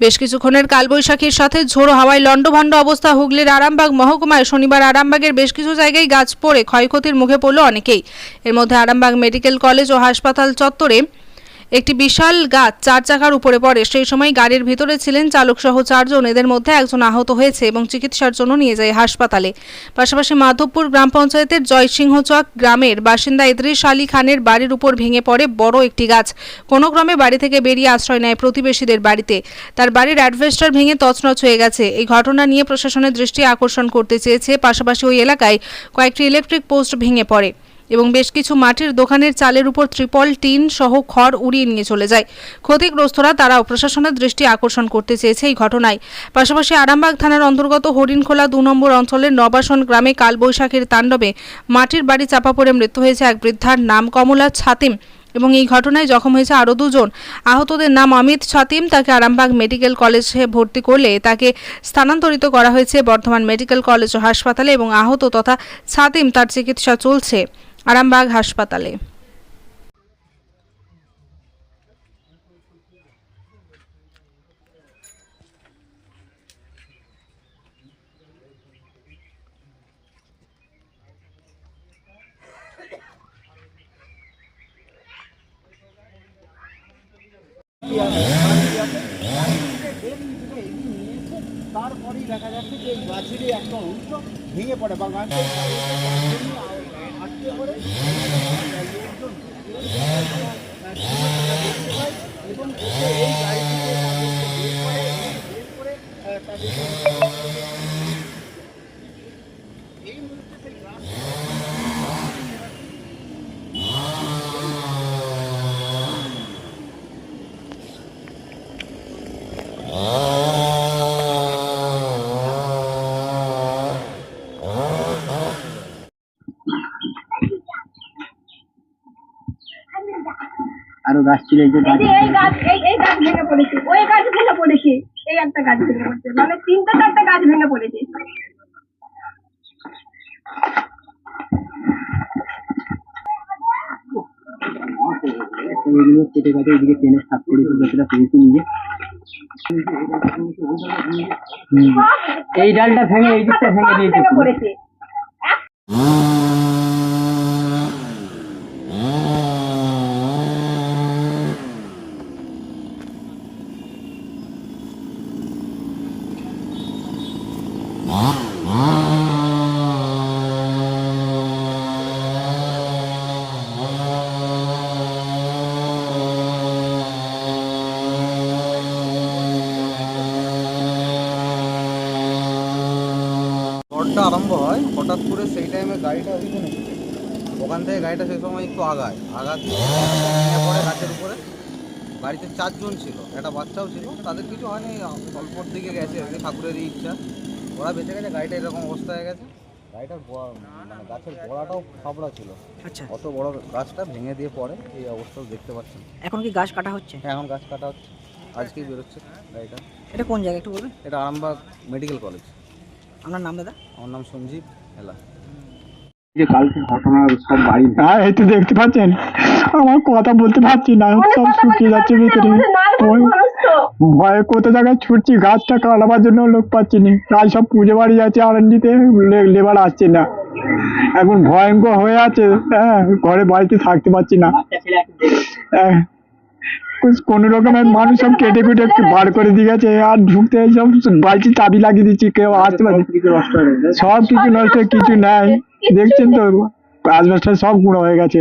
বেশ কিছুক্ষণের কালবৈশাখীর সাথে ঝোড়ো হাওয়ায় লণ্ডভণ্ড অবস্থা। হুগলির আরামবাগ মহকুমায় শনিবার আরামবাগের বেশ কিছু জায়গায় গাছ পড়ে, ক্ষয়ক্ষতির মুখে পড়ল অনেকেই। এর মধ্যে আরামবাগ মেডিকেল কলেজ ও হাসপাতাল চত্বরে একটি বিশাল গাছ চার চাকার উপরে পড়ে। সেই সময় গাড়ির ভিতরে ছিলেন চালক সহ চারজন। এদের মধ্যে একজন আহত হয়েছে এবং চিকিৎসার জন্য নিয়ে যায় হাসপাতালে। পাশাপাশি মাধবপুর গ্রাম পঞ্চায়েতের জয়সিংহচক গ্রামের বাসিন্দা ইদ্রিস আলী খানের বাড়ির উপর ভেঙে পড়ে বড় একটি গাছ। কোনো ক্রমে বাড়ি থেকে বেরিয়ে আশ্রয় নেয় প্রতিবেশীদের বাড়িতে। তার বাড়ির অ্যাডভেস্টার ভেঙে তছনছ হয়ে গেছে। এই ঘটনা নিয়ে প্রশাসনের দৃষ্টি আকর্ষণ করতে চেয়েছে। পাশাপাশি ওই এলাকায় কয়েকটি ইলেকট্রিক পোস্ট ভেঙে পড়ে। এবং বেশ কিছু মাটির দোকানের চালের উপর ত্রিপল, টিন সহ খড় উড়িয়ে নিয়ে চলে যায়। ক্ষতিগ্রস্তরা তারাও প্রশাসনের দৃষ্টি আকর্ষণ করতে চেয়েছে এই ঘটনায়। পাশাপাশি আরামবাগ থানার অন্তর্গত হরিণখোলা দু নম্বর অঞ্চলের নবাসন গ্রামে কালবৈশাখীর তাণ্ডবে মাটির বাড়ি চাপা পড়ে মৃত্যু হয়েছে এক বৃদ্ধার নাম কমলা ছাতিম এবং এই ঘটনায় জখম হয়েছে আরও দুজন। আহতদের নাম অমিত ছাতিম, তাকে আরামবাগ মেডিকেল কলেজে ভর্তি করলে তাকে স্থানান্তরিত করা হয়েছে বর্ধমান মেডিকেল কলেজ ও হাসপাতালে এবং আহত তথা ছাতিম তার চিকিৎসা চলছে। আরামবাগ হাসপাতালে। তারপরেই দেখা যাচ্ছে যে গাছেরই একটা অংশ ভেঙে পড়ে বা গাছটা আটকে পড়ে এবং এই গাড়ি থেকে তাদেরকে বের করে বের করে আহ, তাদেরকে এই মুহূর্তে সেই গাছ আরও গাছ ছিল এই যে এই এই গাছ এই এই গাছ ভেঙে পড়েছে। ওই গাছ ভেঙে পড়েছে। এই একটা গাছ ভেঙে পড়েছে। মানে তিনটা চারটা গাছ ভেঙে পড়েছে। এগুলো কেটে কাটে এদিকে টেনে সাত করে যতটা নিজে এই ডালটা ভেঙে এই দিকটা ভেঙে দিয়েছে। পুরো। ঝড়টা আরম্ভ হয় হঠাৎ করে সেই টাইমে গাড়িটা ছিল ওখান থেকে গাড়িটা সেই সময় একটু আগায় আগাতে ভেঙে পড়ে গাছের উপরে। বাড়িতে চারজন ছিল একটা বাচ্চাও ছিল তাদের কিছু হয়নি অল্পর দিকে গেছে ঠাকুরেরই ইচ্ছা। ওরা বেঁচে গেছে গাড়িটা এরকম অবস্থা হয়ে গেছে। গাড়িটার গোড়া- মানে গাছের গোড়াটাও খাবড়া ছিল। আচ্ছা। অত বড় গাছটা ভেঙে দিয়ে পড়ে এই অবস্থাও দেখতে পাচ্ছেন। এখন কি গাছ কাটা হচ্ছে? এখন গাছ কাটা হচ্ছে। আজকেই বেরোচ্ছে গাড়িটা। এটা কোন জায়গা একটু বলবেন? এটা আরামবাগ মেডিকেল কলেজ। আপনার নাম দাদা? আমার নাম সঞ্জীব হেলা। যে কালকে ঘটনা সব বাড়ি হ্যাঁ এই তো দেখতে পাচ্ছেন? আমার কথা বলতে পারছি না সব শুকিয়ে যাচ্ছে ভিতরে। ভয়ে কত জায়গায় ছুটছি গাছটা কাটাবার জন্য লোক পাচ্ছি না। আজ সব পুজো বাড়ি যাচ্ছে আর লেবার আসছে না। এখন ভয়ঙ্কর হয়ে আছে হ্যাঁ ঘরে বাড়িতে থাকতে পারছি না। হ্যাঁ, কোনো রকমের মানুষ সব কেটে কুটে বার করে দিয়ে গেছে আর ঢুকতে সব বালতি চাবি লাগিয়ে দিচ্ছি কেউ আসতে নষ্ট হয়ে গেছে। সব কিছু নষ্ট কিছু নাই। দেখছেন তো আজবাসটা সব গুঁড়ো হয়ে গেছে।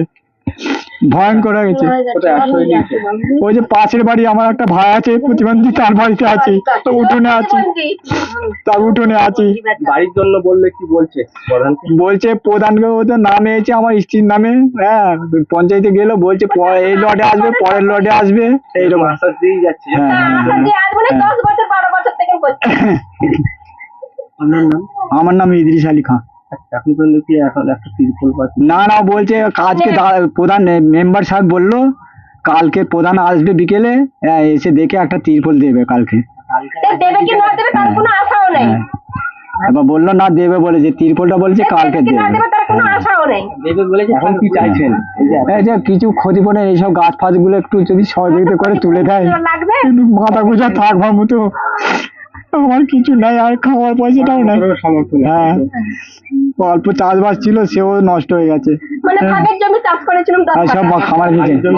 ভয়ঙ্কর হয়ে গেছে। হয়ে ওই যে পাশের বাড়ি আমার একটা ভাই আছে প্রতিবন্ধী তার বাড়িতে আছি। তো উঠোনে আছি। তার উঠোনে আছি। বাড়ির জন্য বললে কি বলছে বলছে প্রধানকে ওদের নাম এসেছে আমার স্ত্রীর নামে। হ্যাঁ পঞ্চায়েতে গেলো বলছে পরে এই লটে আসবে পরের লটে আসবে। এইরকম আশ্বাস দিয়েই যাচ্ছে। হ্যাঁ হ্যাঁ, এখন হ্যাঁ। যে আসবে না, দশ বছর বারো বছর থেকে করছে আপনার নাম? আমার নাম ইদ্রিস আলী খান এখন পর্যন্ত কি এখন একটা তিরপল পাচ্ছি না না বলছে আজকে প্রধান মেম্বার সাহেব বলল কালকে প্রধান আসবে বিকেলে হ্যাঁ, এসে দেখে একটা তিরপল দেবে কালকে। দেবে কি না দেবে তার কোনো আশাও নেই। হ্যাঁ। এবার বলল না দেবে বলেছে তিরপলটা বলেছে কালকে দেবে। দেবে তার কোনো আশাও নেই। দেবে বলেছে এখন কি চাইছেন? এই যে কিছু ক্ষতিপূরণ এইসব গাছ ফাছগুলো একটু যদি সহযোগিতা করে তুলে দেয় মাথা গোজা থাকবার মতো আমার কিছু নাই আর খাওয়ার পয়সাটাও নাই। হ্যাঁ। অল্প চাষবাস ছিল সেও নষ্ট হয়ে গেছে। মানে সব খামার হ্যাঁ ভাগের জমি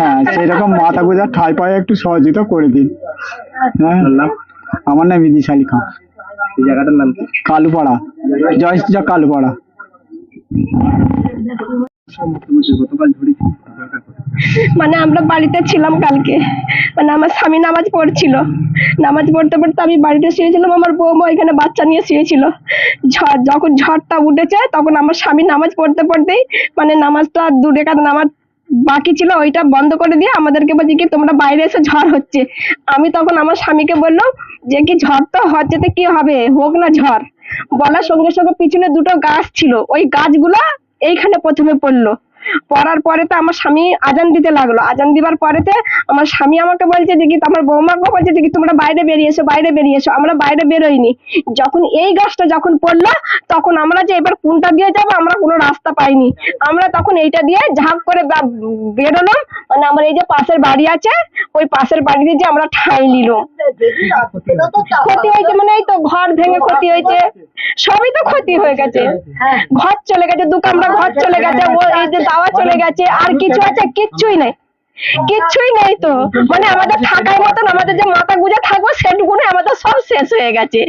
হ্যাঁ সেরকম মাথা গোজা ঠাই পায়ে একটু সহযোগিতা করে দিন। হ্যাঁ। আমার নাম ইদিশালী খান। এই জায়গাটার নাম কি? কালুপাড়া। জয়শ্রী কালুপাড়া। মানে আমরা বাড়িতে ছিলাম কালকে। মানে আমার স্বামী নামাজ পড়ছিল। নামাজ পড়তে পড়তে আমি বাড়িতে শুয়েছিলাম, আমার বৌমা এখানে বাচ্চা নিয়ে শুয়েছিল। ঝড়, যখন ঝড়টা উঠেছে, তখন আমার স্বামী নামাজ পড়তে পড়তেই মানে নামাজটা দু রেখাত নামাজ বাকি ছিল, ওইটা বন্ধ করে দিয়ে আমাদেরকে বলছে কি, তোমরা বাইরে এসে ঝড় হচ্ছে। আমি তখন আমার স্বামীকে বললাম যে, কি ঝড় তো হচ্ছে কি হবে? হোক না ঝড়। বলার সঙ্গে সঙ্গে পিছনে দুটো গাছ ছিল। ওই গাছগুলো এইখানে প্রথমে পড়ল। পড়ার পরে তো আমার স্বামী আজান দিতে লাগল। আজান দিবার পরেতে আমার স্বামী আমাকে বলছে কি আমার বৌমাকে বলছে কি তোমরা বাইরে বেরিয়ে এসো বাইরে বেরিয়ে এসো আমরা বাইরে বেরোইনি। যখন এই গাছটা যখন পড়ল তখন আমরা যে এবার কোনটা দিয়ে যাব আমরা কোনো রাস্তা পাইনি। আমরা তখন এইটা দিয়ে ঝাঁক করে বেরোলাম। মানে আমার এই যে পাশের বাড়ি আছে ওই পাশের বাড়িতে যে আমরা ঠাঁই নিলাম ক্ষতি হয়েছে মানে এই তো ঘর ভেঙে ক্ষতি হয়েছে। সবই তো ক্ষতি হয়ে গেছে। ঘর চলে গেছে দু কামরা ঘর চলে গেছে। ও এই যে দাওয়া চলে গেছে আর কিছু আছে কিচ্ছুই নেই। কিচ্ছুই নেই তো। মানে আমাদের থাকার মতন আমাদের যে মাথা গুজে থাকব সেটুকুনে আমাদের সব শেষ হয়ে গেছে।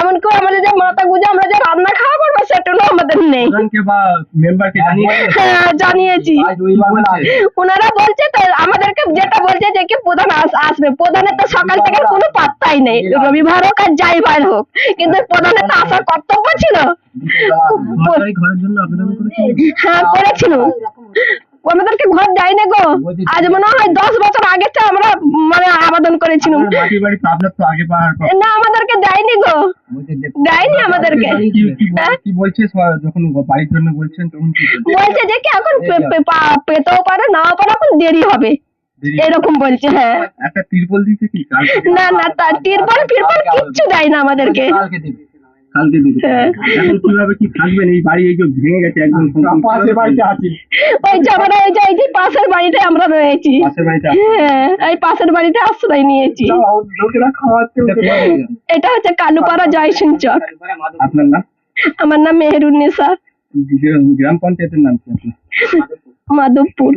এমন করে আমাদের যে মাথা গুজে আমরা যে রান্না খাওয়া করব সেটুকু আমাদের নেই। হ্যাঁ জানিয়েছি। ওনারা বলছে তো আমাদেরকে যেটা বলছে যে কি প্রধান আসবে। প্রধানের তো সকাল থেকে কোনো পাত্তাই নেই। রবিবার হোক আর যাই বার হোক। কিন্তু প্রধানের তো আসার কর্তব্য ছিল। হ্যাঁ করেছিল। আমাদেরকে ঘর দেয় না গো আজ মনে হয় দশ বছর আগে তো আমরা মানে আবেদন করেছিলাম। না আমাদেরকে দেয়নি গো। দেয়নি আমাদেরকে। হ্যাঁ? বলছে? যে কি এখন পেতেও পারে নাও পারে এখন দেরি হবে। এরকম বলছে হ্যাঁ। একটা তিরপল দিতে কি? না না তিরপল ফিরপল কিচ্ছু দেয় না আমাদেরকে। কালকে হ্যাঁ। এখন কীভাবে কি থাকবেন এই বাড়ি এই যে ভেঙে গেছে একদম পাশের বাড়িতে আছি। ওই যে আমরা এই যে এই যে পাশের বাড়িতে আমরা রয়েছি। পাশের বাড়িতে হ্যাঁ এই পাশের বাড়িতে আশ্রয় নিয়েছি। লোকেরা খাওয়াচ্ছে এটা হচ্ছে কালুপাড়া জয়সিং চক আপনার নাম? আমার নাম মেহেরুন্নেসা গ্রাম পঞ্চায়েতের নাম কি আপনার? মাধবপুর।